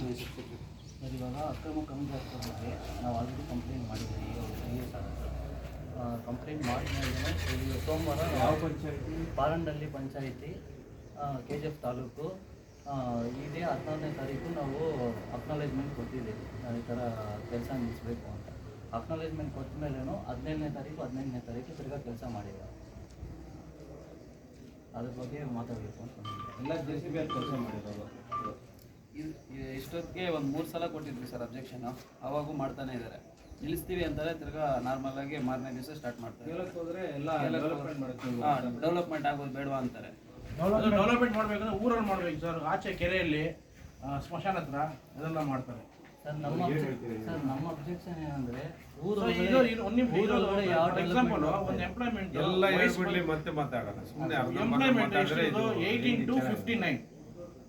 Sir ಇವಾಗ ಅಕ್ರಮ ಕಮ್ಮಿ ಆಗ್ತಾ ಬಗ್ಗೆ ನಾವು ಆಲ್ರೆಡಿ ಕಂಪ್ಲೇಂಟ್ ಮಾಡಿದ್ದೀವಿ. ಈಗ ತ್ರೀ ಇಯರ್ಸ್ ಆಗುತ್ತೆ ಕಂಪ್ಲೇಂಟ್ ಮಾಡಿದ್ಮೇಲೆ ಸೋಮವಾರ ಯಾವ panchayat? Parandahalli panchayat K G F taluk ಇದೇ ಹದಿನಾರನೇ ತಾರೀಕು ನಾವು ಅಕ್ನಾಲೇಜ್ಮೆಂಟ್ ಕೊಟ್ಟಿದ್ದೀವಿ. ನಾವು ಈ ಥರ ಕೆಲಸ ನಿಲ್ಲಿಸಬೇಕು ಅಂತ. ಅಕ್ನಾಲೇಜ್ಮೆಂಟ್ ಕೊಟ್ಟ ಮೇಲೇನು ಹದಿನೇಳನೇ ತಾರೀಕು ಹದಿನೆಂಟನೇ ತಾರೀಕು ತಿರ್ಗಾ ಕೆಲಸ ಮಾಡಿದ್ದೆ ಅದ್ರ ಬಗ್ಗೆ ಮಾತಾಡಬೇಕು ಅಂತ. ಎಲ್ಲ ಜೆ ಸಿ ಬಿ ಕೆಲಸ ಮಾಡಿರೋದು. ಇದ್- ಇಷ್ಟೊತ್ತಿಗೆ ಒಂದು ಮೂರು ಸಲ ಕೊಟ್ಟಿದ್ವಿ ಸರ್ ಅಬ್ಜೆಕ್ಷನ್. ಅವಾಗೂ ಮಾಡ್ತಾನೆ ಇದ್ದಾರೆ ನಿಲ್ಲಿಸ್ತೀವಿ ಅಂತಾರೆ ತಿರ್ಗಾ ನಾರ್ಮಲ್ ಆಗಿ ಮಾರನೇ ದಿವಸ ಸ್ಟಾರ್ಟ್ ಮಾಡ್ತಾರೆ. ಎಲ್ಲ ಡೆವಲಪ್ಮೆಂಟ್ ಆಗೋದು ಬೇಡವಾ ಅಂತಾರೆ. ಡೆವಲಪ್ಮೆಂಟ್ ಮಾಡ್ಬೇಕಂದ್ರೆ ಊರಲ್ಲಿ ಮಾಡ್ಬೇಕು ಸರ್. ಆಚೆ ಕೆರೆಯಲ್ಲಿ ಸ್ಮಶಾನ ಹತ್ರ ಅದೆಲ್ಲ ಮಾಡ್ತಾರೆ. ಸರ್ ನಮ್ಮ ಸರ್ ನಮ್ಮ ಅಬ್ಜೆಕ್ಷನ್ ಏನಂದ್ರೆ ಎಕ್ಸಾಂಪಲ್ ಒಂದು ಎಂಪ್ಲಾಯ್ಮೆಂಟ್ ಎಲ್ಲ ಹೇಳ್ಬಿಡ್ಲಿ ಮತ್ತೆ ಮಾತಾಡೋಣ ಸುಮ್ಮನೆ employment eighteen two fifty nine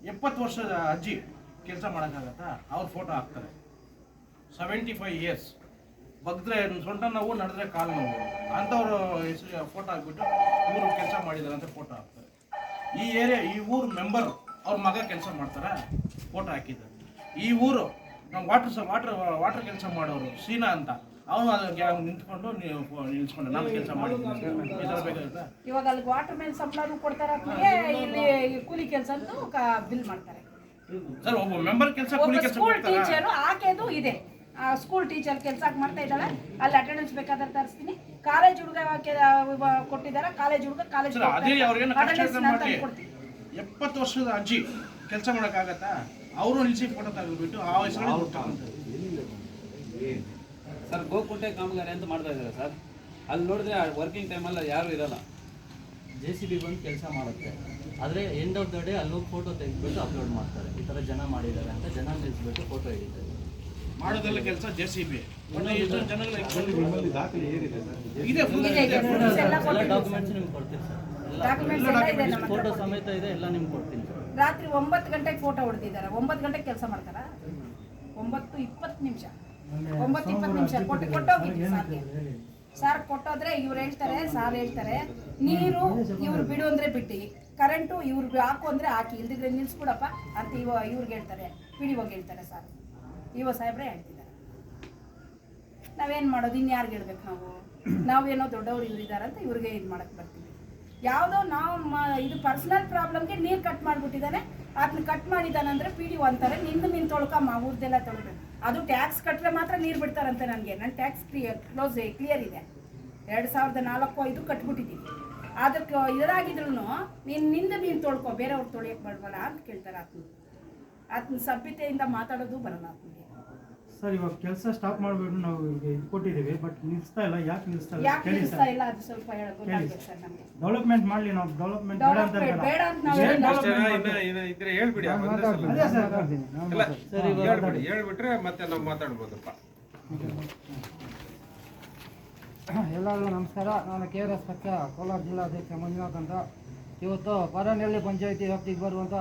ಎಪ್ಪತ್ತು ವರ್ಷದ ಅಜ್ಜಿ. ಕೆಲಸ ಮಾಡೋಕ್ಕಾಗತ್ತಾ? ಅವ್ರ ಫೋಟೋ ಹಾಕ್ತಾರೆ. ಸೆವೆಂಟಿ ಫೈವ್ ಇಯರ್ಸ್ ಬಗ್ದ್ರೆ ಸೊಂಟ ನೋವು ನಡೆದ್ರೆ ಕಾಲು ನೋವು. ಅಂಥವ್ರು ಹೆಸರು ಫೋಟೋ ಹಾಕ್ಬಿಟ್ಟು ಇವರು ಕೆಲಸ ಮಾಡಿದ್ದಾರೆ ಅಂತ ಫೋಟೋ ಹಾಕ್ತಾರೆ. ಈ ಏರಿಯಾ ಈ ಊರು ಮೆಂಬರ್ ಅವ್ರ ಮಗ ಕೆಲಸ ಮಾಡ್ತಾರೆ? ಫೋಟೋ ಹಾಕಿದ್ದಾರೆ ಈ ಊರು ನಾವು ವಾಟರ್ ಸ ವಾಟರ್ ವಾಟರ್ ಕೆಲಸ ಮಾಡೋರು ಸೀನಾ ಅಂತ. ಅವನು ಅದಕ್ಕೆ ನಿಂತ್ಕೊಂಡು ನೀವು ನಿಲ್ಸ್ಕೊಂಡು ನಾನು ಕೆಲಸ ಮಾಡಿದ್ದೀನಿ ಇವಾಗ ಅಲ್ಲಿ ವಾಟರ್ ಮ್ಯಾನ್ ಸಂಬಳನೂ ಕೊಡ್ತಾರೆ ಕೂಲಿ ಕೆಲಸ ಬಿಲ್ ಮಾಡ್ತಾರೆ. ಸರ್ ಒಬ್ಬ ಮೆಂಬರ್ ಕೆಲಸ ಕೂಲಿ ಒಬ್ಬ ಕೆಲಸ ಸ್ಕೂಲ್ ಟೀಚರು ಆಕೆದು ಇದೆ. ಆ ಸ್ಕೂಲ್ ಟೀಚರ್ ಕೆಲಸ ಮಾಡ್ತಾ ಇದ್ದಾಳೆ. ಅಲ್ಲಿ ಅಟೆಂಡೆನ್ಸ್ ಬೇಕಾದ್ರೆ ತರಿಸ್ತೀನಿ. ಕಾಲೇಜ್ ಹುಡುಗ ಕೊಟ್ಟಿದ್ದಾರೆ? ಕಾಲೇಜ್ ಹುಡುಗ ಕಾಲೇಜ್ ಎಪ್ಪತ್ತು ವರ್ಷದ ಅಜ್ಜಿ ಕೆಲಸ ಮಾಡೋಕ್ಕಾಗತ್ತಾ? ಅವರು ನಿಲ್ಸಿ ಫೋಟೋ ತೆಗೆದ್ಬಿಟ್ಟು ಆ ವಯಸ್ಸಲ್ಲಿ. ಸರ್ ಗೋಕುಂಟೆ ಕಾಮಗಾರಿ ಅಂತ ಮಾಡ್ತಾ ಇದ್ದಾರೆ ಸರ್. ಅಲ್ಲಿ ನೋಡಿದ್ರೆ ವರ್ಕಿಂಗ್ ಟೈಮಲ್ಲಿ ಯಾರು ಇರಲ್ಲ. ಜೆ ಸಿ ಬಿ ಬಂದು ಕೆಲಸ ಮಾಡುತ್ತೆ. ಆದರೆ ಎಂಡ್ ಆಫ್ ದ ಡೇ ಅಲ್ಲಿ ಹೋಗಿ ಫೋಟೋ ತೆಗೆದ್ಬಿಟ್ಟು ಅಪ್ಲೋಡ್ ಮಾಡ್ತಾರೆ. ಈ ಥರ ಜನ ಮಾಡಿದ್ದಾರೆ ಅಂತ ಜನ ನಿಲ್ಲಿಸ್ಬಿಟ್ಟು ಫೋಟೋ ಹಿಡಿತಾರೆ ಮಾಡೋದೆಲ್ಲ ಕೆಲಸ ಜೆ ಸಿ ಬಿ ಡಾಕ್ಯುಮೆಂಟ್ಸ್ ನಿಮ್ಗೆ ಕೊಡ್ತೀನಿ ಸರ್. ಫೋಟೋ ಸಮೇತ ಇದೆ ಎಲ್ಲ ನಿಮ್ಗೆ ಕೊಡ್ತೀನಿ ಸರ್. ರಾತ್ರಿ ಒಂಬತ್ತು ಗಂಟೆಗೆ ಫೋಟೋ ಹೊಡೆದಿದ್ದಾರೆ. ಒಂಬತ್ತು ಗಂಟೆಗೆ ಕೆಲಸ ಮಾಡ್ತಾರ? ಒಂಬತ್ತು ಇಪ್ಪತ್ತು ನಿಮಿಷ. ಒಂಬತ್ತು ಇಪ್ಪತ್ತು ನಿಮಿಷ. ಕೊಟ್ಟು ಕೊಟ್ಟೋಗಿದ್ದೀವಿ ಸಾರ್ಗೆ ಸಾರ್ ಕೊಟ್ಟೋದ್ರೆ ಇವ್ರು ಹೇಳ್ತಾರೆ ಸಾರ್ ಹೇಳ್ತಾರೆ, ನೀರು ಇವ್ರು ಬಿಡು ಅಂದ್ರೆ ಬಿಟ್ಟಿ ಕರೆಂಟು ಇವ್ರು ಹಾಕು ಅಂದ್ರೆ ಹಾಕಿ, ಇಲ್ದಿದ್ರೆ ನಿಲ್ಸ್ಬಿಡಪ್ಪ ಅಂತ ಇವ ಇವ್ರಿಗೆ ಹೇಳ್ತಾರೆ, ಪಿಡಿವಾಗ ಹೇಳ್ತಾರೆ ಸಾರ್ ಇವ ಸಾಹೇಬ್ರೆ ಹೇಳ್ತಿದ್ದಾರೆ. ನಾವೇನ್ ಮಾಡೋದು? ಇನ್ಯಾರಿಗೆ ಹೇಳ್ಬೇಕು ನಾವು? ನಾವೇನೋ ದೊಡ್ಡವ್ರು ಇವ್ರಿದ್ದಾರೆ ಅಂತ ಇವ್ರಿಗೆ ಇದು ಮಾಡಕ್ಕೆ ಬರ್ತೀವಿ. ಯಾವುದೋ ನಾವು ಇದು ಪರ್ಸನಲ್ ಪ್ರಾಬ್ಲಮ್ಗೆ ನೀರು ಕಟ್ ಮಾಡಿಬಿಟ್ಟಿದ್ದಾನೆ ಅದನ್ನ ಕಟ್ ಮಾಡಿದಾನಂದ್ರೆ ಅಂದರೆ ಪಿ ಡಿ ಅಂತಾರೆ ನಿಂದು ಮಾ ತೊಳ್ಕಮ್ಮ ಊರ್ದೆಲ್ಲ ತೊಳ್ಬೇಕು. ಅದು ಟ್ಯಾಕ್ಸ್ ಕಟ್ಟರೆ ಮಾತ್ರ ನೀರು ಬಿಡ್ತಾರಂತೆ ನನಗೆ. ನನ್ನ ಟ್ಯಾಕ್ಸ್ ಕ್ಲಿಯರ್, ಕ್ಲೋಸ್ ಕ್ಲಿಯರ್ ಇದೆ. ಎರಡು ಸಾವಿರದ ನಾಲ್ಕು ಐದು ಕಟ್ಬಿಟ್ಟಿದ್ದೀನಿ. ಅದಕ್ಕೆ ಇದರಾಗಿದ್ರು ನೀನು ನಿಂದ ನೀನು ತೊಳ್ಕೊ, ಬೇರೆಯವ್ರು ತೊಳೆಯಕ್ಕೆ ಬರಬಲ್ಲ ಅಂತ ಕೇಳ್ತಾರೆ ಆತ್ಮ. ಆತನ ಸಭ್ಯತೆಯಿಂದ ಮಾತಾಡೋದು ಬರಲ್ಲ ಆತನಿಗೆ ಸರ್ ಇವಾಗ ಕೆಲಸ ಸ್ಟಾಪ್ ಮಾಡಬೇಕು ನಾವು ಇದು ಕೊಟ್ಟಿದ್ದೀವಿ ಬಟ್ ನಿಲ್ಲಿಸ್ತಾ ಇಲ್ಲ. ಯಾಕೆ ನಿಲ್ಲಿಸ್ತಾ ಇಲ್ಲ? ಯಾಕೆ ಕೇಳಿ ನಿಲ್ಲಿಸ್ತಾ ಸರ್. ಇಲ್ಲ? ಅದು ಸ್ವಲ್ಪ ಹೇಳ ಗೊತ್ತಾಗ್ಬೇಕು ಸರ್. ನಮಗೆ. ಡೆವಲಪ್ಮೆಂಟ್ ಮಾಡಲಿ ನಾವು. ಡೆವಲಪ್ಮೆಂಟ್ ಬೇಡ ಅಂತ ಡೆವಲಪ್ಮೆಂಟ್ ಬೇಡ ಅಂತ ನಾವು ಏನ್ ಹೇಳಿಲ್ಲ. ಅಷ್ಟೇ ಇನ್ನ ಇನ್ನ ಇದ್ರೆ ಹೇಳ್ಬಿಡಿ ಆ ಒಂದೇ ಸಲ. ಅದೇ ಸರ್. ಮಾತಾಡ್ತೀನಿ. ಮಾತಾಡ್ತೀನಿ. ಹೇಳ್ಬಿಡಿ ಹೇಳ್ಬಿಟ್ರೆ ಮತ್ತೆ ನಾವು ಮಾತಾಡ್ಬೋದಪ್ಪ. ಎಲ್ಲರಿಗೂ ನಮಸ್ಕಾರ. ನಾನು ಕೆ ಆರ್ ಎಸ್ ಪಕ್ಷ ಕೋಲಾರ ಜಿಲ್ಲಾಧ್ಯಕ್ಷ ಮಂಜುನಾಥ್ ಅಂತ. ಇವತ್ತು ಪರನಹಳ್ಳಿ ಪಂಚಾಯಿತಿ ವ್ಯಾಪ್ತಿಗೆ ಬರುವಂಥ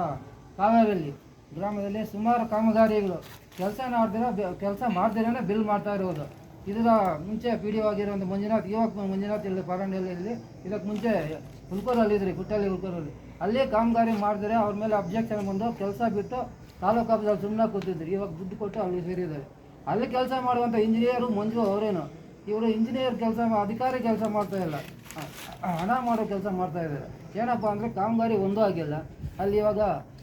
ಕಾವೇರಿ ಗ್ರಾಮದಲ್ಲಿ ಸುಮಾರು ಕಾಮಗಾರಿಗಳು ಕೆಲಸ ಮಾಡ್ದಿರ ಕೆಲಸ ಮಾಡ್ದಿರೇ ಬಿಲ್ ಮಾಡ್ತಾ ಇರೋದು. ಇದರ ಮುಂಚೆ ಪಿ ಡಿ ಆಗಿರುವಂಥ ಮಂಜುನಾಥ್, ಇವಾಗ ಮಂಜುನಾಥ್ ಇಲ್ಲಿ ಪರಂಡಿಯಲ್ಲಿ ಇದಕ್ಕೆ ಮುಂಚೆ ಹುಲ್ಕೂರಲ್ಲಿ ಇದ್ರಿ ಗುಟ್ಟಲ್ಲಿ ಹುಲ್ಕೂರಲ್ಲಿ ಅಲ್ಲೇ ಕಾಮಗಾರಿ ಮಾಡಿದ್ರೆ ಅವ್ರ ಮೇಲೆ ಅಬ್ಜೆಕ್ಷನ್ ಬಂದು ಕೆಲಸ ಬಿಟ್ಟು ತಾಲೂಕು ಆಫೀಸಲ್ಲಿ ಸುಮ್ಮನೆ ಕೂತಿದ್ರು. ಇವಾಗ ದುಡ್ಡು ಕೊಟ್ಟು ಅಲ್ಲಿ ಸೇರಿದ್ದಾರೆ. ಅಲ್ಲಿ ಕೆಲಸ ಮಾಡುವಂಥ ಇಂಜಿನಿಯರು ಮಂಜು ಅವರೇನು? ಇವರು ಇಂಜಿನಿಯರ್ ಕೆಲಸ ಅಧಿಕಾರಿ ಕೆಲಸ ಮಾಡ್ತಾ ಇಲ್ಲ. ಹಣ ಮಾಡೋ ಕೆಲಸ ಮಾಡ್ತಾ ಇದ್ದಾರೆ. ಏನಪ್ಪ ಅಂದರೆ ಕಾಮಗಾರಿ ಒಂದೂ ಆಗಿಲ್ಲ. ಅಲ್ಲಿ ಇವಾಗ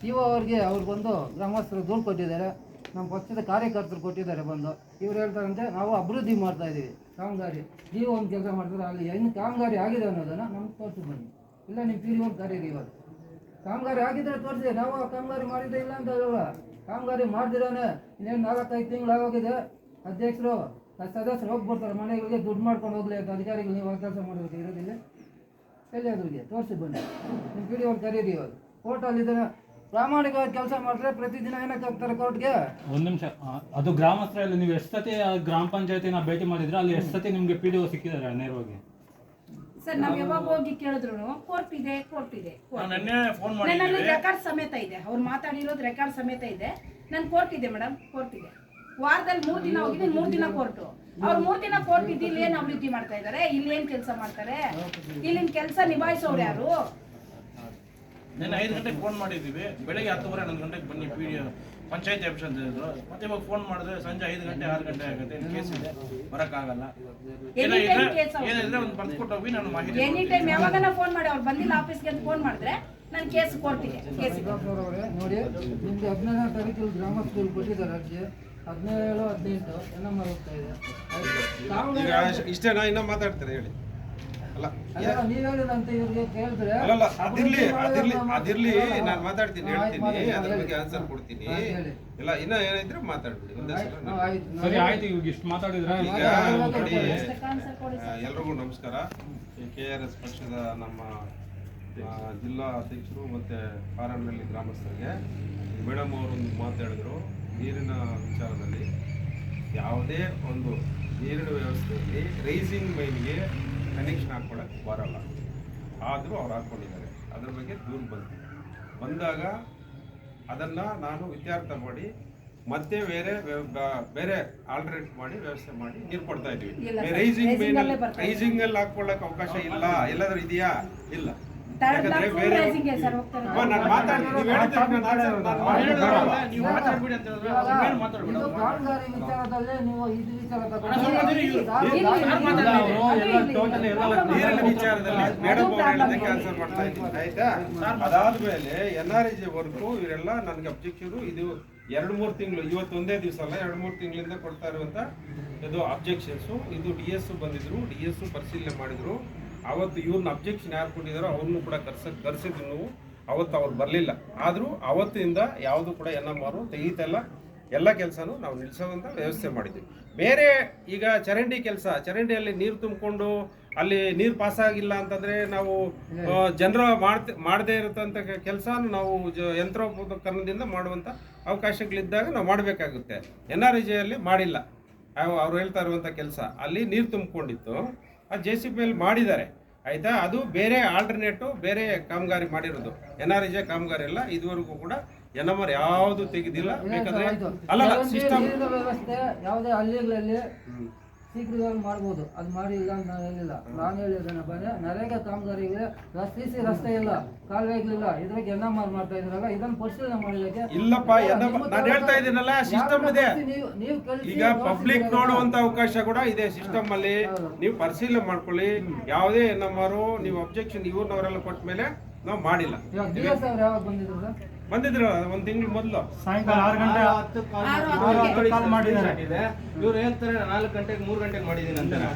ಇವ ಅವ್ರಿಗೆ ಅವ್ರು ಬಂದು ಗ್ರಾಮಸ್ಥರು ದೂರು ಕೊಟ್ಟಿದ್ದಾರೆ. ನಮ್ಮ ಪಕ್ಷದ ಕಾರ್ಯಕರ್ತರು ಕೊಟ್ಟಿದ್ದಾರೆ ಬಂದು. ಇವ್ರು ಹೇಳ್ತಾರಂತೆ, ನಾವು ಅಭಿವೃದ್ಧಿ ಮಾಡ್ತಾ ಇದ್ದೀವಿ ಕಾಮಗಾರಿ, ನೀವು ಒಂದು ಕೆಲಸ ಮಾಡಿದ್ರೆ ಅಲ್ಲಿ ಏನು ಕಾಮಗಾರಿ ಆಗಿದೆ ಅನ್ನೋದನ್ನು ನಮ್ಗೆ ತೋರಿಸಿ ಬನ್ನಿ. ಇಲ್ಲ ನೀವು ಪಿ ಒಂದು ಕರೀರಿ ಇವಾಗ. ಕಾಮಗಾರಿ ಆಗಿದ್ರೆ ತೋರಿಸಿ, ನಾವು ಆ ಕಾಮಗಾರಿ ಮಾಡಿದ್ದೆ ಇಲ್ಲ ಅಂತ ಹೇಳಲ್ಲ ಕಾಮಗಾರಿ ಮಾಡ್ದಿರಾನೆ, ಇನ್ನೇನು ನಾಲ್ಕೈದು ತಿಂಗಳು ಆಗೋಗಿದೆ. ಅಧ್ಯಕ್ಷರು, ಸದಸ್ಯರು ಹೋಗ್ಬಿಡ್ತಾರೆ ಮನೆಗಳಿಗೆ ದುಡ್ಡು ಮಾಡ್ಕೊಂಡು ಹೋಗ್ಲಿ ಅಂತ ಅಧಿಕಾರಿಗಳು ನೀವು ಕೆಲಸ ಮಾಡಬೇಕು ಇರೋದಿಲ್ಲ. ಎಲ್ಲಿ ಅದ್ರಿಗೆ? ತೋರಿಸಿ ಬನ್ನಿ. ನಿಮ್ಮ ಪಿ ಡಿ ಒಂದು ಕರೀರಿ ಇವಾಗ. ಕೋರ್ಟಲ್ಲಿದ್ದಾರೆ ಪ್ರಾಮಾಣಿಕವಾಗಿ ಕೆಲಸ ಮಾಡಿದ್ರೆ ಪ್ರತಿದಿನ ಏನಕ್ಕೆ ಹೋಗ್ತಾರೆ ಕೋರ್ಟ್ಗೆ? ಒಂದು ನಿಮಿಷ. ಅದು ಗ್ರಾಮಸ್ಥರಲ್ಲಿ ನೀವು ಎಷ್ಟು ಸತಿ ಆ ಗ್ರಾಮ ಪಂಚಾಯತಿನ ಭೇಟಿ ಮಾಡಿದ್ರೆ? ಅಲ್ಲಿ ಎಷ್ಟು ಸತಿ ನಿಮಗೆ ಪಿ ಡಿ ಒ ಸಿಕ್ಕಿದ್ದಾರೆ ನೇರವಾಗಿ? ಸರ್ ನಾವ್ ಯಾವಾಗ ಹೋಗಿ ಕೇಳಿದ್ರು ಕೋರ್ಟ್ ಇದೆ ಕೋರ್ಟ್ ಇದೆ ನಾನು ನಿನ್ನೆ ಫೋನ್ ನನ್ನ ರೆಕಾರ್ಡ್ ಸಮೇತ ಇದೆ. ಅವ್ರು ಮಾತಾಡಿರೋದು ರೆಕಾರ್ಡ್ ಸಮೇತ ಇದೆ. ನನ್ ಕೋರ್ಟ್ ಇದೆ ಮೇಡಮ್ ಕೋರ್ಟ್ ಇದೆ. ವಾರದಲ್ಲಿ ಮೂರ್ ದಿನ ಹೋಗಿದ್ದೀನಿ ಮೂರ್ ದಿನ ಕೋರ್ಟು. ಅವ್ರು ಮೂರ್ ದಿನ ಕೋರ್ಟ್ ಇದ್ದು ಇಲ್ಲಿ ಏನ್ ಅಭಿವೃದ್ಧಿ ಮಾಡ್ತಾ ಇದ್ದಾರೆ ಇಲ್ಲಿ ಏನ್ ಕೆಲಸ ಮಾಡ್ತಾರೆ? ಇಲ್ಲಿನ ಕೆಲಸ ನಿಭಾಯಿಸೋರು ಯಾರು? ನಿನ್ನೆ ಐದು ಗಂಟೆಗೆ ಫೋನ್ ಮಾಡಿದ್ದೀವಿ. ಬೆಳಗ್ಗೆ ಹತ್ತುವರೆ ಹನ್ನೊಂದು ಗಂಟೆಗೆ ಬನ್ನಿ ಪಿ ಡಿ ಪಂಚಾಯತಿ ಆಫೀಸ್ ಅಂತ ಹೇಳಿದ್ರು ಮತ್ತೆ ಇವಾಗ ಫೋನ್ ಮಾಡಿದ್ರೆ ಸಂಜೆ ಐದು ಗಂಟೆ ಆರು ಗಂಟೆ ಆಗುತ್ತೆ. ಕೇಸ್ ಇದೆ. ಬರೋಕ್ಕಾಗಲ್ಲ. ಏನಾದ್ರೆ ಏನಿದ್ರೆ. ಒಂದು ಬರ್ದ್ಕೊಟ್ಟು ಹೋಗಿ ನಾನು ಮಾಹಿತಿ ಎನಿ ಟೈಮ್ ಯಾವಾಗನ ಫೋನ್ ಮಾಡಿ ಅವ್ರು ಬಂದಿಲ್ಲ ಆಫೀಸ್ಗೆ ಅಂತ ಫೋನ್ ಮಾಡಿದ್ರೆ ನಾನು ಕೇಸ್ ಕೊಡ್ತೀನಿ. ಕೇಸ್ ಅವರೇ ನೋಡಿ ನಿಮ್ದು ಹದಿನೈದನೇ ತಾರೀಕು ಗ್ರಾಮಸ್ಥರು ಕೊಟ್ಟಿದ್ದಾರೆ ಅರ್ಜಿ. ಹದಿನೇಳು ಹದಿನೆಂಟು ಎಲ್ಲ ಹೋಗ್ತಾ ಇದೆ. ಇಷ್ಟೇನಾ ಇನ್ನ ಮಾತಾಡ್ತಾರೆ ಹೇಳಿ. ಅಲ್ಲ. ಅದಿರ್ಲಿ ಅದಿರ್ಲಿ ಅದಿರ್ಲಿ ನಾನು ಮಾತಾಡ್ತೀನಿ ಹೇಳ್ತೀನಿ ಅದ್ರ. ಬಗ್ಗೆ ಆನ್ಸರ್ ಕೊಡ್ತೀನಿ. ಇಲ್ಲ ಇನ್ನ ಏನಿದ್ರೆ ಮಾತಾಡ್ಬಿಡಿ ಒಂದೇ. ಸರಿ ಆಯ್ತು ಇವಾಗ ಇಷ್ಟು ಮಾತಾಡಿದ್ರೆ ಎಲ್ರಿಗೂ ನಮಸ್ಕಾರ. ಕೆ ಆರ್ ಎಸ್ ಪಕ್ಷದ ನಮ್ಮ ಜಿಲ್ಲಾ ಅಧ್ಯಕ್ಷರು ಮತ್ತು ಪಾರಣ್ಣಹಳ್ಳಿ ಗ್ರಾಮಸ್ಥರಿಗೆ ಮೇಡಮ್ ಅವರು ಒಂದು ಮಾತು ಹೇಳಿದ್ರು ನೀರಿನ ವಿಚಾರದಲ್ಲಿ. ಯಾವುದೇ ಒಂದು ನೀರಿನ ವ್ಯವಸ್ಥೆಯಲ್ಲಿ ರೈಸಿಂಗ್ ಮೈನ್ಗೆ ಕನೆಕ್ಷನ್ ಹಾಕ್ಕೊಳಕ್ಕೆ ಬರಲ್ಲ. ಆದರೂ ಅವ್ರು ಹಾಕ್ಕೊಂಡಿದ್ದಾರೆ ಅದ್ರ ಬಗ್ಗೆ ದೂರು ಬಂತು ಬಂದಾಗ ಅದನ್ನು ನಾನು ವಿದ್ಯಾರ್ಥ ಮಾಡಿ ಮತ್ತೆ ಬೇರೆ ಬೇರೆ ಆಲ್ಟ್ರೇಟ್ ಮಾಡಿ ವ್ಯವಸ್ಥೆ ಮಾಡಿ ನೀರು ಕೊಡ್ತಾ ಇದ್ವಿ ರೈಸಿಂಗ್ ರೈಸಿಂಗ್ ಅಲ್ಲಿ ಹಾಕೊಳ್ಳಕ್ ಅವಕಾಶ ಇಲ್ಲ. ಎಲ್ಲಾದ್ರೂ ಇದೆಯಾ? ಇಲ್ಲ. ಮೇಲೆ ವಿಚಾರದಲ್ಲೇ ನೀವು ಇದು ವಿಚಾರ ತಗೊಂಡು- ಅಣ್ಣ, ಸ್ವಲ್ಪ ಇರಿ, ಇವ್ರು. ಯಾರು- ಇಲ್ಲಿ- ಯಾರು ಇಲ್ಲಿ- ಮಾತಾಡ್ತಾರೆ? ಅದು ಎಲ್ಲ ಇಲ್ಲಿ- total ಎಲ್ಲ problem ನೀರಿನ ಇದೆ. ವಿಚಾರದಲ್ಲಿ ಅದು ಮೇಡಮ್ ಅವ್ರು problem ಹೇಳೋದಕ್ಕೆ ಇದೆ. ಆನ್ಸರ್ ಮಾಡ್ತಾ ಅದಾದ್ಮೇಲೆ ಎನ್ ಆರ್ ಜಿ ವರ್ಕು ಇವರೆಲ್ಲ ನನಗೆ ಅಬ್ಜೆಕ್ಷನ್ ಇದು ಎರಡು ಮೂರು ತಿಂಗಳು ಇವತ್ತು ಒಂದೇ ದಿವಸ ಅಲ್ಲ ಎರಡು ಮೂರು ತಿಂಗಳಿಂದ ಕೊಡ್ತಾ ಇರುವಂತ ಇದು ಅಬ್ಜೆಕ್ಷನ್ಸು ಇದು ಡಿ ಎಸ್ ಬಂದಿದ್ರು ಡಿ ಎಸ್ ಪರಿಶೀಲನೆ ಮಾಡಿದ್ರು ಅವತ್ತು ಇವ್ರನ್ನ ಅಬ್ಜೆಕ್ಷನ್ ಯಾರು ಕೊಟ್ಟಿದ್ದಾರೋ ಅವ್ರನ್ನೂ ಕೂಡ ಕರ್ಸ ಕರ್ಸಿದ್ರು ನಾವು. ಅವತ್ತು ಅವ್ರು ಬರಲಿಲ್ಲ. ಆದರೂ ಅವತ್ತಿಂದ ಯಾವುದು ಕೂಡ ಎನ್ ಎಂ ಆರು ತೆಗೀತಾ ಇಲ್ಲ. ಎಲ್ಲ ಕೆಲಸನೂ ನಾವು ನಿಲ್ಲಿಸೋದಂತ ವ್ಯವಸ್ಥೆ ಮಾಡಿದ್ವಿ. ಬೇರೆ ಈಗ ಚರಂಡಿ ಕೆಲಸ, ಚರಂಡಿಯಲ್ಲಿ ನೀರು ತುಂಬಿಕೊಂಡು ಅಲ್ಲಿ ನೀರು ಪಾಸ್ ಆಗಿಲ್ಲ ಅಂತಂದ್ರೆ ನಾವು ಜನರ ಮಾಡ್ತ, ಮಾಡದೇ ಇರತಂತ ಕೆಲಸನೂ ನಾವು ಜ- ಯಂತ್ರೋಪಕರಣದಿಂದ ಮಾಡುವಂಥ ಅವಕಾಶಗಳಿದ್ದಾಗ ನಾವು ಮಾಡಬೇಕಾಗುತ್ತೆ. ಎನ್ ಆರ್ ಅಲ್ಲಿ ಮಾಡಿಲ್ಲ. ಅವ್- ಅವ್ರು ಹೇಳ್ತಾ ಇರುವಂಥ ಕೆಲಸ, ಅಲ್ಲಿ ನೀರು ತುಂಬಿಕೊಂಡಿತ್ತು. ಅದು ಜೆ ಸಿ ಅಲ್ಲಿ ಮಾಡಿದ್ದಾರೆ. ಆಯಿತಾ? ಅದು ಬೇರೆ ಆಲ್ಟರ್ನೇಟು ಬೇರೆ ಕಾಮಗಾರಿ ಮಾಡಿರೋದು. ಎನ್ ಆರ್ ಕಾಮಗಾರಿ ಎಲ್ಲ ಇದುವರೆಗೂ ಕೂಡ ಎನ್ ಎಂ ಆರ್ ಯಾವುದು ತೆಗೆದಿಲ್ಲ ಬೇಕಾದ್ರೆ ಚರಂಡಿ ಸಿಸ್ಟಮ್ ಶೀಘ್ರದಲ್ಲಿ ಮಾಡ್ಬೋದು. ಅದು ಮಾಡಿ ಇಲ್ಲ ಅಂತ ನಾನು ಹೇಳಿಲ್ಲ. ನಾನು ಹೇಳಿದ್ದೇನೆ ಬಂದ್ರೆ ನರೇಗಾ ಕಾಮಗಾರಿಗೆ ರಸ್ತೆ ಸಿ ರಸ್ತೆ ಇಲ್ಲ ಕಾಲುವೆ ಕಾಲುವೆಗಳಿಲ್ಲ ಇದ್ರಾಗ ಎನ್ ಎಂ ಆರ್ ಮಾಡ್ತಾ ಇದ್ರಲ್ಲ ಇದನ್ನ ಪರಿಶೀಲನೆ ಮಾಡಲಿಕ್ಕೆ ಇಲ್ಲಪ್ಪ ನಾನು ಹೇಳ್ತಾ ಇದ್ದೀನಲ್ಲ ಸಿಸ್ಟಮ್ ಇದೆ. ನೀವು ಈಗ ಪಬ್ಲಿಕ್ ನೋಡುವಂತ ಅವಕಾಶ ಕೂಡ ಇದೆ ಸಿಸ್ಟಮ್ ಅಲ್ಲಿ. ನೀವು ಪರಿಶೀಲನೆ ಮಾಡ್ಕೊಳ್ಳಿ. ಯಾವುದೇ ನಮ್ಮರು ನೀವು ಅಬ್ಜೆಕ್ಷನ್ ಇವ್ರನ್ನವರೆಲ್ಲ ಕೊಟ್ಟ ಮೇಲೆ ನಾವು ಮಾಡಿಲ್ಲ. ಯಾವಾಗ ಬಂದಿದ್ರು ಬಂದಿದ್ರು ಒಂದ್ ತಿಂಗಳು ಮೊದಲು. ಸಾಯಂಕಾಲ ಆರು ಗಂಟೆ. ಹತ್ತು ಕಾಲ್ ಮಾಡಿದ್ದಾರೆ. ಇವ್ರು ಹೇಳ್ತಾರೆ ನಾಲ್ಕು ಗಂಟೆಗೆ ಮೂರು ಗಂಟೆಗೆ ಮಾಡಿದ್ದೀನಿ ಅಂತಾರೆ.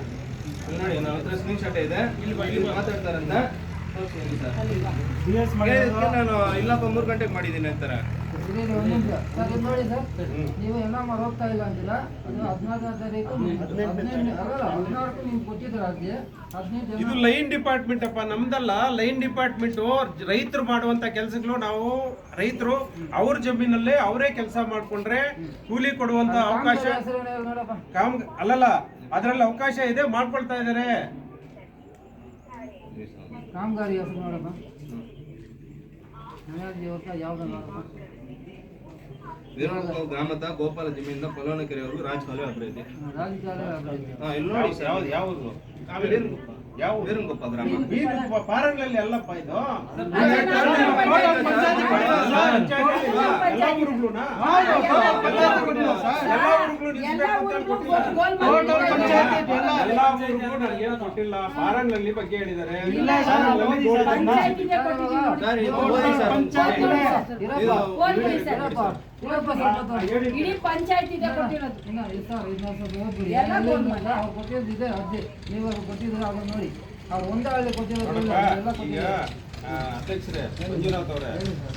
ಇಲ್ಲಿ ನೋಡಿ ನನ್ನ ಹತ್ರ ಸ್ಕ್ರೀನ್ ಶಾಟ್ ಇದೆ. ಇಲ್ಲಿ ಮಾತಾಡ್ತಾರಂತ. ನಾನು ಇಲ್ಲಪ್ಪ ಮೂರು ಗಂಟೆಗೆ ಮಾಡಿದ್ದೀನಿ ಅಂತಾರೆ. ನೀವು ಎಂ ಹೋಗ್ತಾ ಇಲ್ಲ ಅಂತಿಲ್ಲ ಅದು ಹದಿನಾರನೇ ತಾರೀಕು ಹದಿನೈದು ಅಲ್ಲ ಹದಿನಾಲ್ಕು ನೀವು ಕೊಟ್ಟಿದ್ರ ಅರ್ಜಿ ಇದು ಲೈನ್ ಡಿಪಾರ್ಟ್ಮೆಂಟ್ ಅಪ್ಪ ನಮ್ದಲ್ಲ ಲೈನ್ ಡಿಪಾರ್ಟ್ಮೆಂಟ್. ರೈತರು ಮಾಡುವಂತ ಕೆಲಸಗಳು ನಾವು ರೈತರು ಅವ್ರ ಜಮೀನಲ್ಲೇ ಅವರೇ ಕೆಲಸ ಮಾಡ್ಕೊಂಡ್ರೆ ಕೂಲಿ ಕೊಡುವಂತ ಅವಕಾಶ ಕಾಮ್ ಅಲ್ಲಲ್ಲ ಅದರಲ್ಲಿ ಅವಕಾಶ ಇದೆ ಮಾಡ್ಕೊಳ್ತಾ ಇದಾರೆ. ಕಾಮಗಾರಿ ಹೆಸರು ನೋಡಪ್ಪ. ಯಾವ್ದು ನೋಡಪ್ಪ ಗ್ರಾಮದ ಗೋಪಾಲ ಜಮೀನಿಂದ ಫಲಾನುಕೆರೆವರೆಗೂ ರಾಜ್ ಕಾಲುವೆ ಅಭಿವೃದ್ಧಿ ರಾಜಕಾರಣ ಅಭಿವೃದ್ಧಿ. ಹಾ ಇಲ್ಲಿ ನೋಡಿ ಸರ್ ಯಾವ್ದು ಯಾವುದು? ವೀರಮಗುಪ್ಪ. ಯಾವ ವೀರಮಗುಪ್ಪ ಗ್ರಾಮ? ಪಾರಂಗ್ಲಲ್ಲಿ ಅಲ್ಲಪ್ಪ ಇದು? ಎಲ್ಲ ಎಲ್ಲಾ ಬಗ್ಗೆ ಹೇಳಿದ್ದಾರೆ. ಇಡೀ ಪಂಚಾಯತ್ ಇದು. ಕೊಟ್ಟಿರೋದು. ಎಲ್ಲ ಅವ್ರು ಇದೆ ಅರ್ಜಿ. ನೀವು ಅವ್ರು ಕೊಟ್ಟಿದ್ರೆ ಅದನ್ನ ನೋಡಿ. ಅವ್ರು ಒಂದೇ ಹಳ್ಳಿ ಕೊಟ್ಟಿರೋದು ಎಲ್ಲ ಕೊಟ್ಟಿದ್ದಾರೆ. ಅಧ್ಯಕ್ಷರೇ, ಮಂಜುನಾಥ್ ಅವರೇ,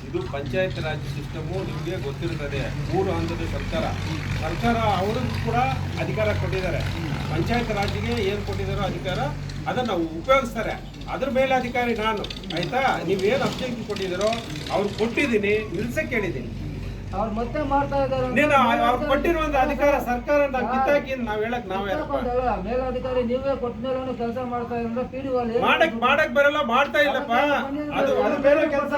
ಇದು ಪಂಚಾಯತ್ ರಾಜ್ ಸಿಸ್ಟಮು, ನಿಮಗೆ ಗೊತ್ತಿರ್ತದೆ. ಮೂರು ಹಂತದ ಸರ್ಕಾರ. ಸರ್ಕಾರ ಅವರು ಕೂಡ ಅಧಿಕಾರ ಕೊಟ್ಟಿದ್ದಾರೆ. ಪಂಚಾಯತ್ ರಾಜ್ಗೆ ಏನು ಕೊಟ್ಟಿದ್ದಾರೋ ಅಧಿಕಾರ ಅದನ್ನು ಉಪಯೋಗಿಸ್ತಾರೆ. ಅದ್ರ ಮೇಲೆ ಅಧಿಕಾರಿ ನಾನು, ಆಯ್ತಾ? ನೀವೇನು ಅಬ್ಜೆಕ್ಷನ್ ಕೊಟ್ಟಿದ್ದೀರೋ, ಅವ್ರು ಕೊಟ್ಟಿದ್ದೀನಿ, ನಿಲ್ಸಕ್ಕೆ ಹೇಳಿದ್ದೀನಿ. ಅವ್ರು ಮತ್ತೆ ಮಾಡ್ತಾ ಇದ್ದಾರೆ ನೀನು ಅವ್ರು ಕೊಟ್ಟಿರುವಂತ ಅಧಿಕಾರ ಸರ್ಕಾರ ಅಂತ ಕಿತ್ತಾಕಿ ನಾವ್ ಹೇಳಕ್ ನಾವೇ ಮೇಲಾಧಿಕಾರಿ ನೀವೇ ಕೊಟ್ಟ ಮೇಲೆ ಕೆಲಸ ಮಾಡ್ತಾ ಇದ್ರೆ ಪಿ ಮಾಡಕ್ ಮಾಡಕ್ ಬರಲ್ಲ ಮಾಡ್ತಾ ಇಲ್ಲಪ್ಪ. ಅದು ಅದು ಬೇರೆ ಕೆಲಸ.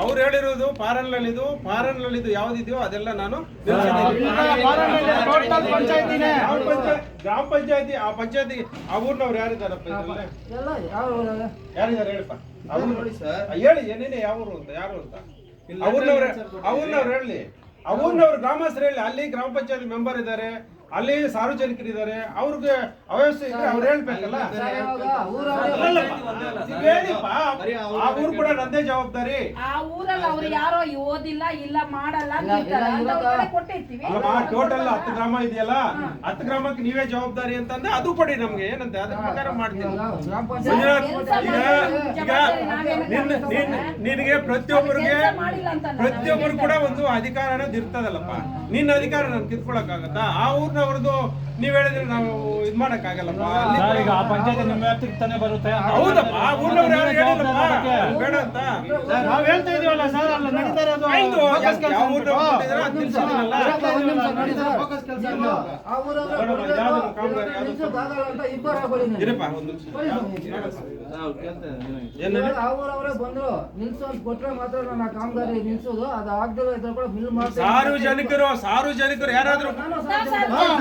ಅವ್ರು ಹೇಳಿರೋದು ಫಾರನ್ ಪಾರನ್ಲಲ್ಲಿದು ಯಾವ್ದಿದೆಯೋ ಅದೆಲ್ಲ ನಾನು ಟೋಟಲ್ ಪಂಚಾಯ್ತಿನೇ. ಗ್ರಾಮ ಪಂಚಾಯತ್ ಗ್ರಾಮ ಪಂಚಾಯತಿ ಆ ಪಂಚಾಯತಿ ಆ ಊರ್ನವ್ರು ಯಾರಿದಾರಪ್ಪ ಯಾರಿದ್ದಾರೆ ಹೇಳಪ್ಪ? ಹೇಳಿ ಏನೇನೆ ಯಾವ ಊರು ಅಂತ ಯಾರು ಅಂತ? ಅವ್ರನ್ನವ್ರ. ಅವ್ರನ್ನವ್ರು ಹೇಳಿ. ಆ ಊರಿನವ್ರು ಗ್ರಾಮಸ್ಥರು ಹೇಳಿ. ಅಲ್ಲಿ ಗ್ರಾಮ ಪಂಚಾಯತ್ ಮೆಂಬರ್ ಇದ್ದಾರೆ. ಅಲ್ಲಿ ಸಾರ್ವಜನಿಕರಿದ್ದಾರೆ ಅವ್ರಿಗೆ ಅವ್ಯವಸ್ಥೆ ಇದ್ರೆ ಅವ್ರು ಹೇಳ್ಬೇಕಲ್ಲ? ಆ ಊರು ಕೂಡ ನಂದೇ ಜವಾಬ್ದಾರಿ. ಆ ಊರಲ್ಲಿ ಅವ್ರು ಯಾರೋ ಓದಿಲ್ಲ ಇಲ್ಲ ಮಾಡಲ್ಲ ಟೋಟಲ್ ಹತ್ತು ಗ್ರಾಮ ಇದೆಯಲ್ಲ ಹತ್ತು ಗ್ರಾಮಕ್ಕೆ ನೀವೇ ಜವಾಬ್ದಾರಿ ಅಂತಂದ್ರೆ ಅದು ಕೊಡಿ ನಮ್ಗೆ ಏನಂತೆ? ಅದ್ರ ಪ್ರಕಾರ ಮಾಡ್ತೀವಿ. ನಿನಗೆ ಪ್ರತಿಯೊಬ್ಬರಿಗೆ ಪ್ರತಿಯೊಬ್ಬರು ಕೂಡ ಒಂದು ಅಧಿಕಾರ ಅನ್ನೋದು ಇರ್ತದಲ್ಲಪ್ಪ ನಿನ್ನ ಅಧಿಕಾರ ನಾನು ಕಿತ್ಕೊಳಕ್ಕಾಗತ್ತಾ? ಆ നടന്നവർക്കോ ನೀವ್ ಹೇಳಿದ್ರೆ ನಾವು ಇದ್ ಮಾಡಕ್ಕಾಗಲ್ಲಪ್ಪ. ಸರ್ ಈಗ ಆ ಪಂಚಾಯತಿ ನಿಮ್ಮ ವ್ಯಾಪ್ತಿಗೆ ತಾನೇ ಬರುತ್ತೆ ಹೌದಪ್ಪ ಊರ್ನವ್ರು ಯಾರು ಹೇಳಿಲ್ಲಪ್ಪ. ಬೇಡ ಅಂತ. ನಾವ್ ಹೇಳ್ತಾ ಇದೀವಲ್ಲ ಸರ್ ಅಲ್ಲ ನಡೀತಾ ಇರೋದು ಆಯ್ತು focus ಕೆಲ್ಸ ಯಾವ ಊರ್ನವ್ರು ಅಂದ್ಬಿಟ್ಟು. ಅದ್. ಫೋಕಸ್ ಕೆಲ್ಸ. ಇರಪ್ಪ ಒಂದು ನಿಮಿಷ. ಏನೇನು ಬಂದ್ರು ನಿಲ್ಸು ಅಂತ ಕೊಟ್ರೆ ಮಾತ್ರ ನಾನು ಆ ಕಾಮಗಾರಿ ನಿಲ್ಸೋದು. ಅದು ಆಗ್ದಿರೋ ಇದ್ರೆ ಕೂಡ ಬಿಲ್ ಮಾಡ್ತೀನಿ ಸಾರ್ವಜನಿಕರು ಸಾರ್ವಜನಿಕರು ಯಾರಾದ್ರೂ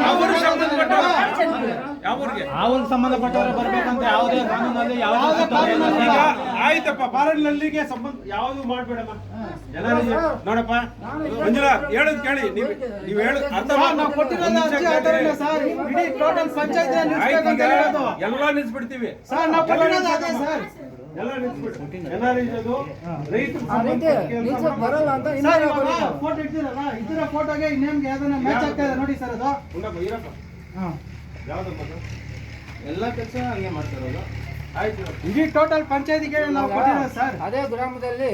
ಅವರು ಊರಿಗೆ? ಸಂಬಂಧಪಟ್ಟವರು ಬರ್ಬೇಕಂತ ಯಾವುದೇ ಕಾನೂನಲ್ಲಿ ಯಾವುದೇ ಈಗ ಆಯ್ತಪ್ಪ ಪಾರಲ್ನಲ್ಲಿಗೆ ಸಂಬಂಧ ಯಾವುದು ಮಾಡ್ಬೇಡಮ್ಮ? ಎಲ್ಲರಿಗೂ ನೋಡಪ್ಪ ಮಂಜುಳ ಹೇಳೋದ್ ಕೇಳಿ ನೀವು ನೀವು ಹೇಳು ಅರ್ಥ ಎಲ್ಲ ನಿಲ್ಸ್ಬಿಡ್ತೀವಿ. ಎಲ್ಲ ನಿಲ್ಸ್ಬಿಟ್ಟು ರೈತರು ಬರಲ್ಲ ಅಂತ. ಫೋಟೋ ಇಟ್ಟಿರಲ್ಲ ಇದ್ರ ಫೋಟೋಗೆ ಇನ್ನೇಮ್ಗೆ ಯಾವ್ದನ್ನ ಮ್ಯಾಚ್ ಆಗ್ತಾ ಇದೆ ನೋಡಿ ಸರ್ ಅದು. ಇರಪ್ಪ ಅದು? ಎಲ್ಲ ಕೆಲಸ ಹಂಗೆ ಮಾಡ್ತಾರಲ್ಲ ಆಯ್ತು. ಇಡೀ ಟೋಟಲ್ ಪಂಚಾಯತಿಗೆ ನಾವು ಕೊಟ್ಟಿರೋದು ಸರ್ ಅದೇ ಗ್ರಾಮದಲ್ಲಿ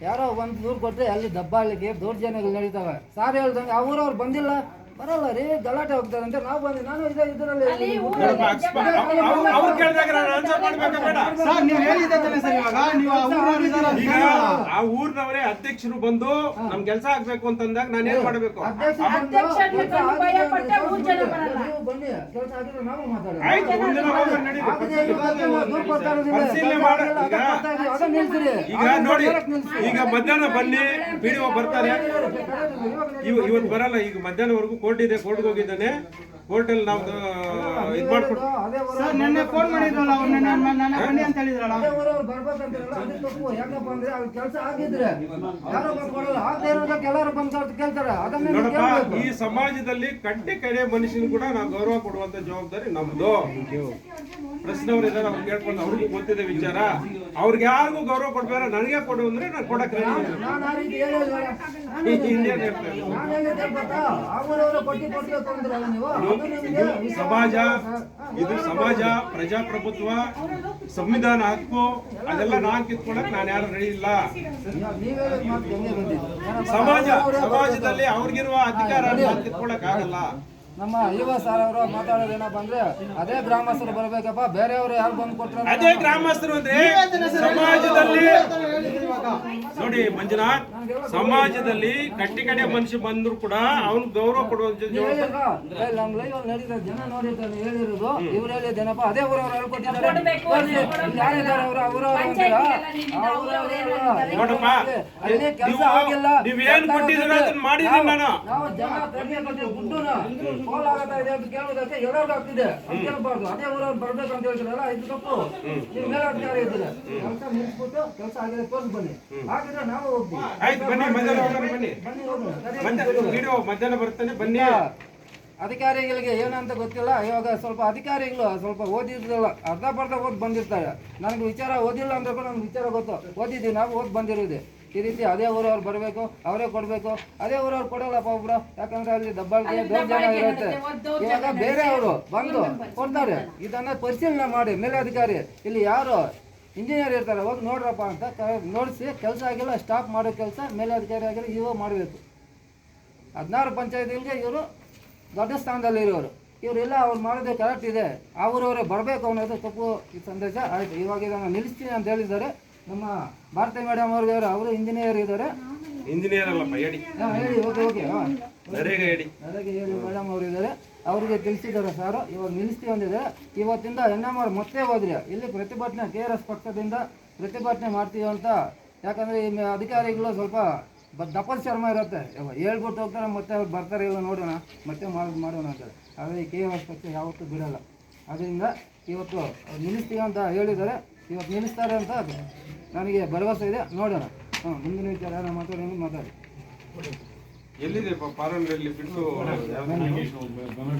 ಯಾರೋ ಒಂದು ದೂರು ಕೊಟ್ರೆ ಅಲ್ಲಿ ದಬ್ಬಾಳಿಗೆ ದೌರ್ಜನ್ಯಗಳು ನಡೀತವೆ. ಸಾರ್ ಹೇಳ್ದಂಗೆ ಆ ಊರವ್ರು ಬಂದಿಲ್ಲ. ಬರಲ್ಲ ರೀ ಗಲಾಟೆ ಹೋಗ್ತಾರಂತೆ ನಾವು ಬಂದಿ ನಾನು ಇದೇ ಇದರಲ್ಲಿ ಅವ್ರು- ಕೇಳಿದಾಗ ನಾನು ಆನ್ಸರ್ ಮಾಡ್ಬೇಕಾ ಬೇಡ. ಸರ್ ನೀವು ಹೇಳಿದ್ದೆ ತಾನೆ ಸರ್ ಇವಾಗ. ನೀವು ಆ ಊರವ್ರು ಇದಾರಲ್ಲ ಈಗ ಆ ಊರ್ನವರೇ ಅಧ್ಯಕ್ಷರು ಬಂದು ನಮ್ ಕೆಲಸ ಆಗ್ಬೇಕು ಅಂತಂದಾಗ ನಾನು ಏನ್ ಮಾಡ್ಬೇಕು. ನೀವು ಬನ್ನಿ. ಕೆಲಸ ಆಗಿದ್ರೆ ನಾವು ಆಯ್ತು ಮುಂದಿನ. ಪರಿಶೀಲನೆ ಈಗ- ನೋಡಿ ಈಗ ಮಧ್ಯಾಹ್ನ ಬನ್ನಿ. ಪಿಡಿಒ ಬರ್ತಾರೆ. ಇವ ಇವತ್ತು ಬರಲ್ಲ. ಈಗ ಮಧ್ಯಾಹ್ನವರೆಗೂ ಕೋರ್ಟ್ ಇದೆ ಕೋರ್ಟ್ಗೆ ಹೋಗಿದ್ದಾನೆ. ಕೋರ್ಟಲ್ಲಿ ನಾವು ಇದು ಮಾಡ್ಕೊಟ್ಟು ಸರ್ ನಿನ್ನೆ ಫೋನ್ ಮಾಡಿದ್ರಲ್ಲ ಅವ್ರು ನಿನ್ನೆ ನನ್ನ ಬನ್ನಿ ಅಂತ ಹೇಳಿದ್ರಲ್ಲ. ಅದೇ ಊರವ್ರು ಬರ್ಬೇಕಂತಿರಲ್ಲ ಅದು ತಪ್ಪು. ಯಾಕಪ್ಪ ಅಂದ್ರೆ ಅವ್ರ ಕೆಲಸ ಆಗಿದ್ರೆ ಯಾರೋ ಬಂದು ಕೊಡಲ್ಲ. ಆಗದೆ ಇರೋದಕ್ಕೆ ಎಲ್ಲರೂ ಬಂದು ಕೇಳ್ತಾರೆ. ಅದನ್ನೇ ನೀವು ನೋಡಪ್ಪ ಕೇಳ್ಬೇಕು. ಈ ಸಮಾಜದಲ್ಲಿ ಕಟ್ಟಿ ಕಡೆ ಮನುಷ್ಯನ ಕೂಡ ನಾವು ಗೌರವ ಕೊಡುವಂತ ಜವಾಬ್ದಾರಿ ನಮ್ದು. ಪ್ರಶ್ನವ್ರು ಇದ್ದಾರೆ ಅವ್ರು ಕೇಳ್ಕೊಂಡು ಅವ್ರಿಗೂ ಗೊತ್ತಿದೆ ವಿಚಾರ. ಅವ್ರಿಗೆ ಯಾರಿಗೂ ಗೌರವ ಕೊಡ್ಬೇಡ ನನಗೆ ಕೊಡು ಅಂದ್ರೆ ನಾನು ಕೊಡಕ್ ನೀವು? ಸಮಾಜ ಇದು ಸಮಾಜ ಪ್ರಜಾಪ್ರಭುತ್ವ ಸಂವಿಧಾನ ಹಕ್ಕು ಅದೆಲ್ಲ ನಾನ್ ಕಿತ್ಕೊಳಕ್ ನಾನು ಯಾರು ರೆಡಿ ಇಲ್ಲ. ನೀವ್? ಸಮಾಜ ಸಮಾಜದಲ್ಲಿ ಅವ್ರಿಗಿರುವ ಅಧಿಕಾರ ನಾನು ಕಿತ್ಕೊಳಕ್ ಆಗಲ್ಲ. ನಮ್ಮ ಯುವ ಸರ್ ಅವರು ಮಾತಾಡೋದು ಏನಪ್ಪ ಅಂದ್ರೆ ಅದೇ ಗ್ರಾಮಸ್ಥರು ಬರ್ಬೇಕಪ್ಪ ಬೇರೆಯವರು ಯಾರು ಬಂದು ಕೊಟ್ರೆ ಅದೇ ಗ್ರಾಮಸ್ಥರು ಅಂದ್ರೆ ಸಮಾಜದಲ್ಲಿ ನೋಡಿ ಮಂಜುನಾಥ್ ಸಮಾಜದಲ್ಲಿ ಕಟ್ಟಿ ಕಡೆ ಮನುಷ್ಯ ಬಂದ್ರು ಕೂಡ ಅವ್ನ್ ಗೌರವ ಕೊಡುವ ನಮ್ ಲೈವ್ ನಡೀತಾ ಜನ ನೋಡಿರ್ತಾರೆ ಹೇಳಿರೋದು ಇವ್ರು ಹೇಳಿದ್ದೇನಪ್ಪ ಅದೇ ಹೇಳ್ಕೊಟ್ಟಿದ್ದಾರೆ. ಅವರು. ನೋಡಪ್ಪ, ಕೆಲಸ ಆಗಿಲ್ಲ. ನೀವೇನ್ ಕೊಟ್ಟಿದ್ದೀರ ಅದನ್ನ ಮಾಡಿದ್ದೀನಿ ನಾನು. ನಾವು ಜನ ಆಗತ್ತಾ ಇದೆ ಅಂತ ಕೇಳೋದಕ್ಕೆ ಆಗ್ತಿದೆ. ಅಂತ ಅದೇ ಊರವ್ರು ಬರ್ಬೇಕು ಅಂತ ಹೇಳ್ತಾರಲ್ಲ ಇದು ತಪ್ಪು ಮೇಲೆ ಮೇಲಾಧಿಕಾರಿ ಇದ್ದೀರ? ಕೆಲಸ ಮುಗಿಸ್ಬಿಟ್ಟು ಕೆಲಸ ಆಗಿದೆ ತೋರಿಸ್ ಬನ್ನಿ. ಹಾಗಿದ್ರೆ ನಾವು ಹೋಗ್ತೀವಿ. ಆಯ್ತು ಬನ್ನಿ ಮಧ್ಯಾಹ್ನ ಹೋಗೋಣ ಬನ್ನಿ ಬನ್ನಿ. ಹೋಗೋಣ. ಮಧ್ಯಾಹ್ನ ವಿಡಿಯೋ ಮಧ್ಯಾಹ್ನ ಬರ್ತಾನೆ ಬನ್ನಿ. ಅಧಿಕಾರಿಗಳಿಗೆ ಏನಂತ ಗೊತ್ತಿಲ್ಲ. ಇವಾಗ ಸ್ವಲ್ಪ ಅಧಿಕಾರಿಗಳು ಸ್ವಲ್ಪ ಓದಿದ್ರಲ್ಲ ಅರ್ಧ ಬರ್ಧ ಓದಿ ಬಂದಿರ್ತಾರೆ. ನನಗೆ ವಿಚಾರ ಓದಿಲ್ಲ ಅಂದ್ರೆ ಕೂಡ ನಮ್ಗೆ ವಿಚಾರ ಗೊತ್ತು. ಓದಿದ್ದೀವಿ ನಾವು ಓದಿ ಬಂದಿರೋದು. ಈ ರೀತಿ ಅದೇ ಊರವ್ರು ಬರಬೇಕು ಅವರೇ ಕೊಡಬೇಕು. ಅದೇ ಊರವ್ರು ಕೊಡಲ್ಲಪ್ಪ ಒಬ್ರು. ಯಾಕಂದ್ರೆ ಅಲ್ಲಿ ದಬ್ಬಾಳಿಕೆ ದೌರ್ಜನ್ಯ ಇರುತ್ತೆ. ಇವಾಗ ಬೇರೆಯವರು ಬಂದು ಕೊಡ್ತಾರೆ. ಇದನ್ನ ಪರಿಶೀಲನೆ ಮಾಡಿ ಮೇಲಧಿಕಾರಿ. ಇಲ್ಲಿ ಯಾರು ಇಂಜಿನಿಯರ್ ಇರ್ತಾರೆ ಹೋಗಿ ನೋಡ್ರಪ್ಪ ಅಂತ ನೋಡಿಸಿ ಕೆಲಸ ಆಗಿಲ್ಲ ಸ್ಟಾಪ್ ಮಾಡೋ ಕೆಲಸ ಮೇಲಧಿಕಾರಿ ಆಗಿಲ್ಲ ಇವು ಮಾಡಬೇಕು. ಹದಿನಾರು ಪಂಚಾಯತಿಗಳಿಗೆ ಇವರು ದೊಡ್ಡ ಸ್ಥಾನದಲ್ಲಿ ಇರೋರು. ಇವರೆಲ್ಲ ಅವ್ರು ಮಾಡೋದೇ ಕರೆಕ್ಟ್ ಇದೆ. ಅವರವರೇ ಬರಬೇಕು ಅನ್ನೋದು ತಪ್ಪು ಈ ಸಂದೇಶ. ಆಯಿತು ಇವಾಗ ಇದನ್ನು ನಿಲ್ಲಿಸ್ತೀನಿ ಅಂತ ಹೇಳಿದ್ದಾರೆ. ನಮ್ಮ ಭಾರತಿ ಮೇಡಮ್ ಅವ್ರಿಗೆ ಅವರು ಇಂಜಿನಿಯರ್ ಇದ್ದಾರೆ. ಇಂಜಿನಿಯರ್ ಅಲ್ಲಪ್ಪ ಹೇಳಿ. ಹಾಂ ಹೇಳಿ ಓಕೆ ಓಕೆ ಹಾಂ. ಹೇಳಿ ಮೇಡಮ್ ಅವರು ಇದ್ದಾರೆ. ಅವರಿಗೆ ತಿಳಿಸಿದ್ದಾರೆ ಸರ್ ಇವಾಗ ನಿಲ್ಲಿಸ್ತೀವಿ ಬಂದಿದೆ ಇವತ್ತಿಂದ ಎನ್ ಎಂ ಆರ್ ಮತ್ತೆ ಹೋದ್ರಿ. ಇಲ್ಲಿ ಪ್ರತಿಭಟನೆ ಕೆ ಆರ್ ಎಸ್ ಪಕ್ಷದಿಂದ ಪ್ರತಿಭಟನೆ ಮಾಡ್ತೀವಿ ಅಂತ. ಯಾಕಂದರೆ ಈ ಅಧಿಕಾರಿಗಳು ಸ್ವಲ್ಪ ದಪ್ಪದ ಶರ್ಮ ಇರುತ್ತೆ. ಹೇಳ್ಬಿಟ್ಟು ಹೋಗ್ತಾರೆ ಮತ್ತೆ ಅವ್ರು ಬರ್ತಾರೆ ಇಲ್ಲ ನೋಡೋಣ ಮತ್ತೆ ಮಾಡಿ ಮಾಡೋಣ ಅಂತಾರೆ ಆದರೆ ಕೆ ಆರ್ ಎಸ್ ಪಕ್ಷ ಯಾವತ್ತೂ ಬಿಡಲ್ಲ. ಅದರಿಂದ ಇವತ್ತು ನಿಲ್ಲಿಸ್ತೀವಿ ಅಂತ ಹೇಳಿದ್ದಾರೆ. ಇವತ್ತು ನಿಲ್ಲಿಸ್ತಾರೆ ಅಂತ ನನಗೆ ಭರವಸೆ ಇದೆ. ನೋಡೋಣ. ಹಾಂ ಮುಂದಿನ ವಿಚಾರ ಏನೋ ಮಾತಾಡಿ ಮಾತಾಡಿ. ಎಲ್ಲಿದೆ ಪಾರನಲ್ಲಿ ಬಿಟ್ಟು